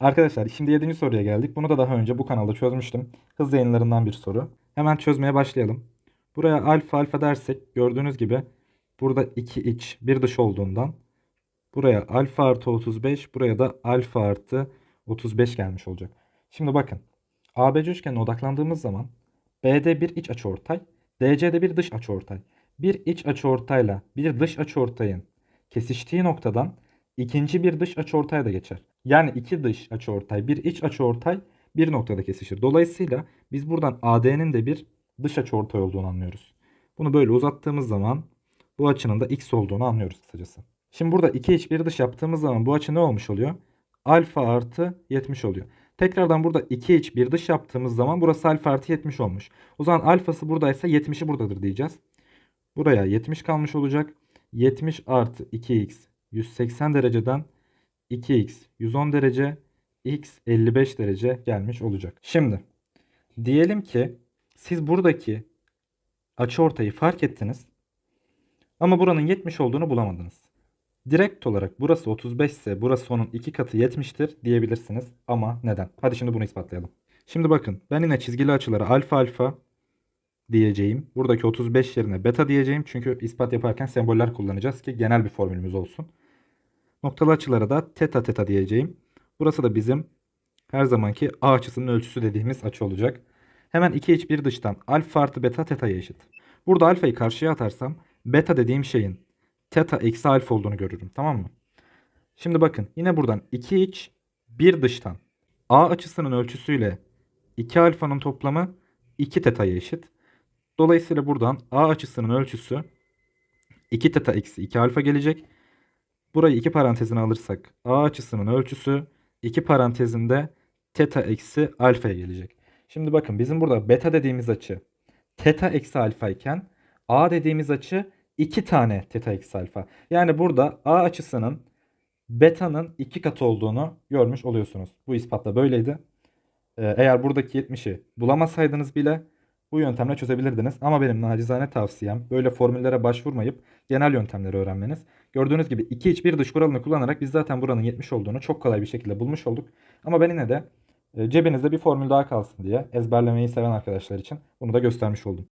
Arkadaşlar şimdi 7. soruya geldik. Bunu da daha önce bu kanalda çözmüştüm. Hız yayınlarından bir soru. Hemen çözmeye başlayalım. Buraya alfa alfa dersek gördüğünüz gibi burada 2 iç 1 dış olduğundan buraya alfa artı 35 buraya da alfa artı 35 gelmiş olacak. Şimdi bakın ABC üçgenine odaklandığımız zaman BD bir iç açıortay, DC'de bir dış açıortay. Bir iç açıortayla bir dış açıortayın kesiştiği noktadan ikinci bir dış açıortay da geçer. Yani iki dış açıortay, bir iç açıortay bir noktada kesişir. Dolayısıyla biz buradan AD'nin de bir dış açıortay olduğunu anlıyoruz. Bunu böyle uzattığımız zaman bu açının da x olduğunu anlıyoruz kısacası. Şimdi burada iki iç bir dış yaptığımız zaman bu açı ne olmuş oluyor? Alfa artı 70 oluyor. Tekrardan burada 2 iç bir dış yaptığımız zaman burası alfa artı 70 olmuş. O zaman alfası buradaysa 70'i buradadır diyeceğiz. Buraya 70 kalmış olacak. 70 artı 2x 180 dereceden 2x 110 derece x 55 derece gelmiş olacak. Şimdi diyelim ki siz buradaki açıortayı fark ettiniz ama buranın 70 olduğunu bulamadınız. Direkt olarak burası 35 ise burası onun iki katı 70'tir diyebilirsiniz. Ama neden? Hadi şimdi bunu ispatlayalım. Şimdi bakın ben yine çizgili açılara alfa alfa diyeceğim. Buradaki 35 yerine beta diyeceğim. Çünkü ispat yaparken semboller kullanacağız ki genel bir formülümüz olsun. Noktalı açılara da teta teta diyeceğim. Burası da bizim her zamanki A açısının ölçüsü dediğimiz açı olacak. Hemen 2 iç bir dıştan alfa artı beta teta'ya eşit. Burada alfayı karşıya atarsam beta dediğim şeyin teta eksi alfa olduğunu görürüm. Tamam mı? Şimdi bakın yine buradan 2 iç bir dıştan A açısının ölçüsüyle 2 alfanın toplamı 2 teta'ya eşit. Dolayısıyla buradan A açısının ölçüsü 2 teta eksi 2 alfa gelecek. Burayı iki parantezine alırsak A açısının ölçüsü 2 parantezinde teta eksi alfaya gelecek. Şimdi bakın bizim burada beta dediğimiz açı teta eksi alfa iken A dediğimiz açı 2 tane teta eksi alfa. Yani burada A açısının beta'nın 2 katı olduğunu görmüş oluyorsunuz. Bu ispatla böyleydi. Ee, Eğer buradaki 70'i bulamasaydınız bile bu yöntemle çözebilirdiniz. Ama benim nacizane tavsiyem böyle formüllere başvurmayıp genel yöntemleri öğrenmeniz. Gördüğünüz gibi 2 iç 1 dış kuralını kullanarak biz zaten buranın 70 olduğunu çok kolay bir şekilde bulmuş olduk. Ama ben yine de e, cebinizde bir formül daha kalsın diye ezberlemeyi seven arkadaşlar için bunu da göstermiş oldum.